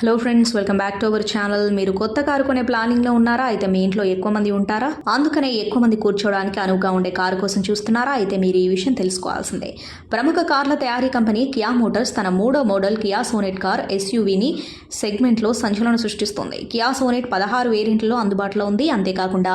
Hello friends welcome back to our channel మీరు కొత్త car కొనే ప్లానింగ్లో ఉన్నారా? అయితే మీ ఇంట్లో ఎక్కువ మంది ఉంటారా? అందుకనే ఎక్కువ మంది కూర్చోవడానికి అనువుగా ఉండే కారు కోసం చూస్తున్నారా? అయితే మీరు ఈ విషయం తెలుసుకోవాల్సిందే. ప్రముఖ కార్ల తయారీ కంపెనీ కియా మోటార్స్ తన మూడో మోడల్ కియా సోనెట్ కార్ ఎస్యూవీని సెగ్మెంట్లో సంచలనం సృష్టిస్తుంది. కియా సోనెట్ పదహారు వేరియంట్లలో అందుబాటులో ఉంది. అంతేకాకుండా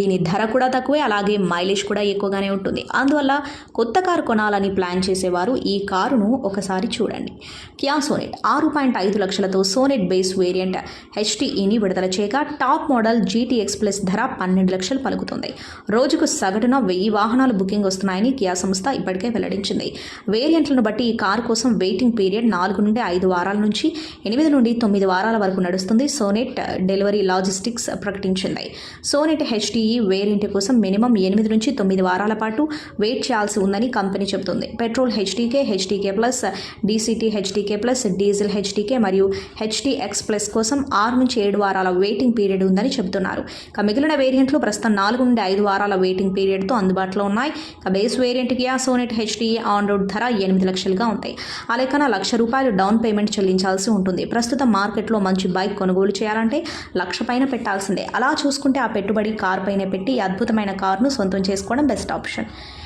దీని ధర కూడా తక్కువే అలాగే మైలేజ్ కూడా ఎక్కువగానే ఉంటుంది. అందువల్ల కొత్త కారు కొనాలని ప్లాన్ చేసేవారు ఈ కారును ఒకసారి చూడండి. కియా సోనెట్ ఆరు పాయింట్ ఐదు లక్షలతో సోనెట్ సోనెట్ బేస్ వేరియంట్ హెచ్టీఈని విడుదల చేయగా టాప్ మోడల్ జీటీ ఎక్స్ప్రెస్ ధర పన్నెండు లక్షలు పలుకుతుంది. రోజుకు సగటున వెయ్యి వాహనాలు బుకింగ్ వస్తున్నాయని కియా సంస్థ ఇప్పటికే వెల్లడించింది. వేరియంట్లను బట్టి ఈ కారు కోసం వెయిటింగ్ పీరియడ్ నాలుగు నుండి ఐదు వారాల నుంచి ఎనిమిది నుండి తొమ్మిది వారాల వరకు నడుస్తుంది. సోనెట్ డెలివరీ లాజిస్టిక్స్ ప్రకటించింది. సోనెట్ హెచ్టిఈ వేరియంట్ కోసం మినిమం ఎనిమిది నుంచి తొమ్మిది వారాల పాటు వెయిట్ చేయాల్సి ఉందని కంపెనీ చెబుతుంది. Petrol HDK HDK plus DCT HDK plus diesel HDK మరియు హెచ్ ఎక్స్ ప్లస్ కోసం ఆరు నుంచి ఏడు వారాల వెయిటింగ్ పీరియడ్ ఉందని చెబుతున్నారు. ఇక మిగిలిన వేరియంట్లు ప్రస్తుతం నాలుగు నుండి ఐదు వారాల వెయిటింగ్ పీరియడ్తో అందుబాటులో ఉన్నాయి. ఇక base variant Kia Sonet HD on road ధర ఎనిమిది లక్షలుగా ఉంటాయి. ఆ లక్ష రూపాయలు డౌన్ పేమెంట్ చెల్లించాల్సి ఉంటుంది. ప్రస్తుతం మార్కెట్లో మంచి బైక్ కొనుగోలు చేయాలంటే లక్ష పైన పెట్టాల్సిందే. అలా చూసుకుంటే ఆ పెట్టుబడి కార్ పైన పెట్టి అద్భుతమైన కారును సొంతం చేసుకోవడం బెస్ట్ ఆప్షన్